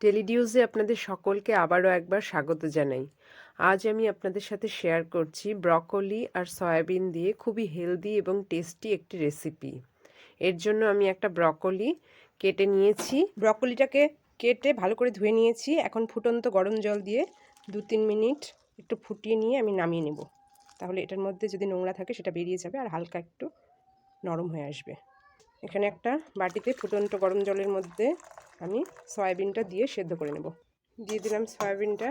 টেলিডিউজে আপনাদের সকলকে আবারও একবার স্বাগত জানাই। আজ আমি আপনাদের সাথে শেয়ার করছি ব্রকলি আর সয়াবিন দিয়ে খুবই হেলদি এবং টেস্টি একটি রেসিপি। এর জন্য আমি একটা ব্রকলি কেটে নিয়েছি। ব্রকলিটাকে কেটে ভালো করে ধুয়ে নিয়েছি। এখন ফুটন্ত গরম জল দিয়ে দু তিন মিনিট একটু ফুটিয়ে নিয়ে আমি নামিয়ে নেব। তাহলে এটার মধ্যে যদি নোংরা থাকে সেটা বেরিয়ে যাবে আর হালকা একটু নরম হয়ে আসবে। এখানে একটা বাটিতে ফুটন্ত গরম জলের মধ্যে আমি সয়াবিনটা দিয়ে সেদ্ধ করে নেব। দিয়ে দিলাম সয়াবিনটা,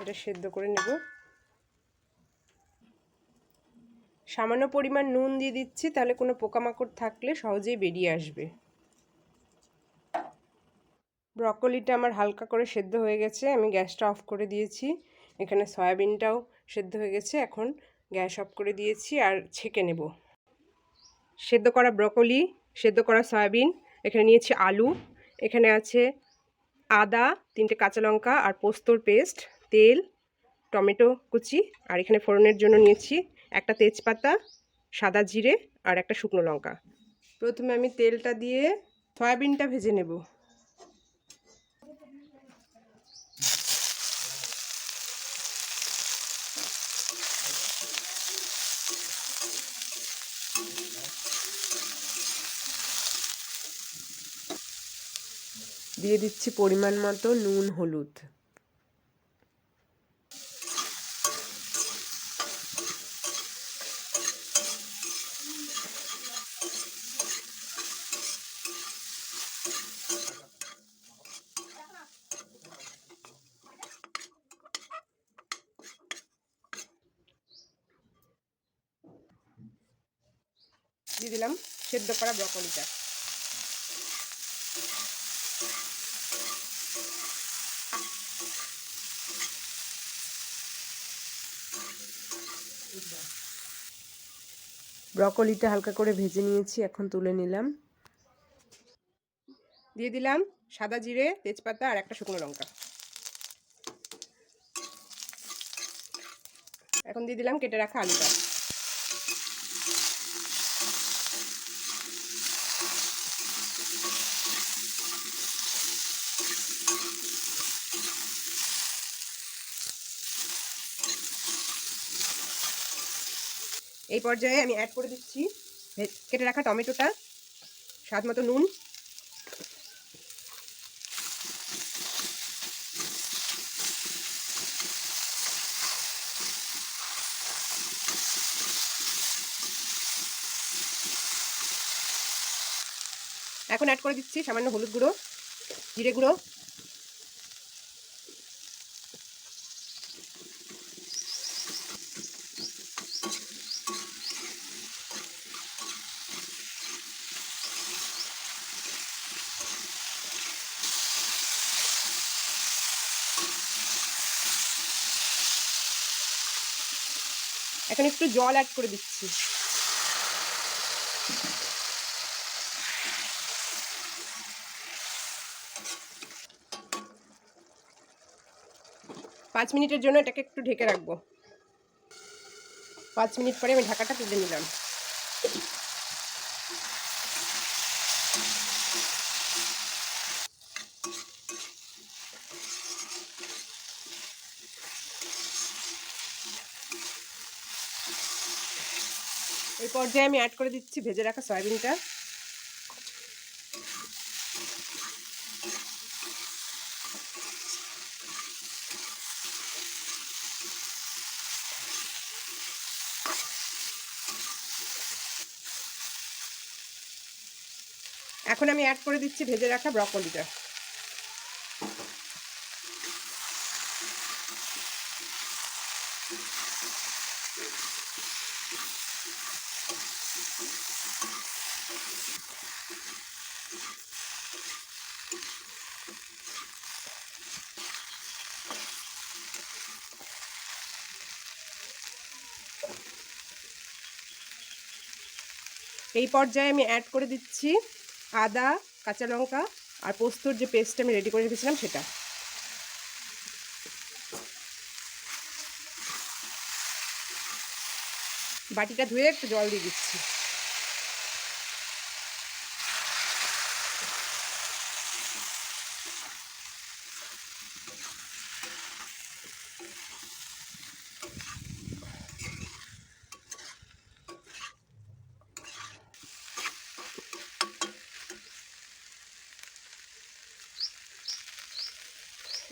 এটা সেদ্ধ করে নেব। সামান্য পরিমাণ নুন দিয়ে দিচ্ছি, তাহলে কোনো পোকামাকড় থাকলে সহজেই বেরিয়ে আসবে। ব্রকলিটা আমার হালকা করে সেদ্ধ হয়ে গেছে, আমি গ্যাসটা অফ করে দিয়েছি। এখানে সয়াবিনটাও সেদ্ধ হয়ে গেছে, এখন গ্যাস অফ করে দিয়েছি আর ছেঁকে নেব। সেদ্ধ করা ব্রকলি, সেদ্ধ করা সয়াবিন, এখানে নিয়েছি আলু এখানে আছে আদা, তিনটে কাঁচা লঙ্কা আর পোস্তর পেস্ট, তেল, টমেটো কুচি, আর এখানে ফোড়নের জন্য নিয়েছি একটা তেজপাতা, সাদা জিরে আর একটা শুকনো লঙ্কা। প্রথমে আমি তেলটা দিয়ে সয়াবিনটা ভেজে নেব। দিয়ে দিচ্ছি পরিমাণ মতো নুন হলুদ। দিয়ে দিলাম সেদ্ধ করা ব্রকলিটা। ব্রকলিটা হালকা করে ভেজে নিয়েছি, এখন তুলে নিলাম। দিয়ে দিলাম সাদা জিরে, তেজপাতা আর একটা শুকনো লঙ্কা। এখন দিয়ে দিলাম কেটে রাখা আলুটা। এই পর্যায়ে আমি অ্যাড করে দিচ্ছি কেটে রাখা টমেটোটা স্বাদ মতো নুন। এখন অ্যাড করে দিচ্ছি সামান্য হলুদ গুঁড়ো, জিরে গুঁড়ো। এখন একটু জল অ্যাড করে দিচ্ছি। পাঁচ মিনিটের জন্য এটাকে একটু ঢেকে রাখব। পাঁচ মিনিট পরে আমি ঢাকাটা তুলে নিলাম। এই পর্যায়ে আমি অ্যাড করে দিচ্ছি ভেজে রাখা সয়াবিনটা। এখন আমি অ্যাড করে দিচ্ছি ভেজে রাখা ব্রকলিটা। এই পর্যায়ে আমি অ্যাড করে দিচ্ছি আদা, কাঁচা লঙ্কা আর পোস্তর যে পেস্ট আমি রেডি করে রেখেছিলাম সেটা। বাটিটা ধুয়ে একটু জল দিয়ে দিচ্ছি।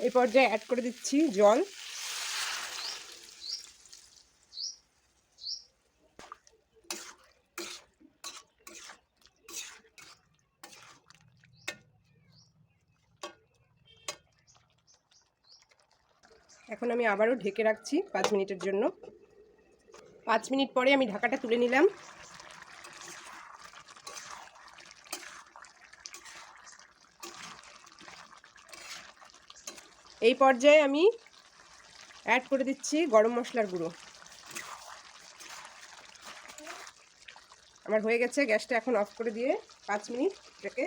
এই পর্যায়ে অ্যাড করে দিচ্ছি জল। এখন আমি আবারও ঢেকে রাখছি পাঁচ মিনিটের জন্য। পাঁচ মিনিট পরে আমি ঢাকাটা তুলে নিলাম। এই পর্যায়ে আমি অ্যাড করে দিচ্ছি গরম মশলার গুঁড়ো। আমার হয়ে গেছে, গ্যাসটা এখন অফ করে দিয়ে পাঁচ মিনিট এটাকে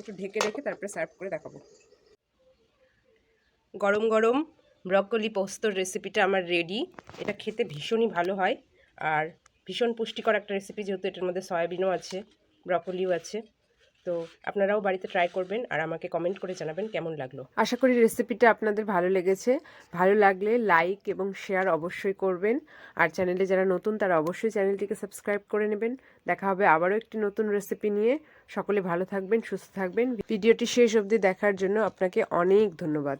একটু ঢেকে রেখে তারপরে সার্ভ করে দেখাবো। গরম গরম ব্রকলি পোস্তর রেসিপিটা আমার রেডি এটা খেতে ভীষণই ভালো হয়। আর ভীষণ পুষ্টিকর একটা রেসিপি যেহেতু এটার মধ্যে সয়াবিনও আছে ব্রকলিও আছে। তো আপনারাও বাড়িতে ট্রাই করবেন আর আমাকে কমেন্ট করে জানাবেন কেমন লাগল। আশা করি রেসিপিটা আপনাদের ভালো লেগেছে। ভালো লাগলে লাইক এবং শেয়ার অবশ্যই করবেন। আর চ্যানেলে যারা নতুন, তারা অবশ্যই চ্যানেলটিকে সাবস্ক্রাইব করে নেবেন। দেখা হবে আবারও একটি নতুন রেসিপি নিয়ে। সকলে ভালো থাকবেন, সুস্থ থাকবেন। ভিডিওটি শেষ অবধি দেখার জন্য আপনাকে অনেক ধন্যবাদ।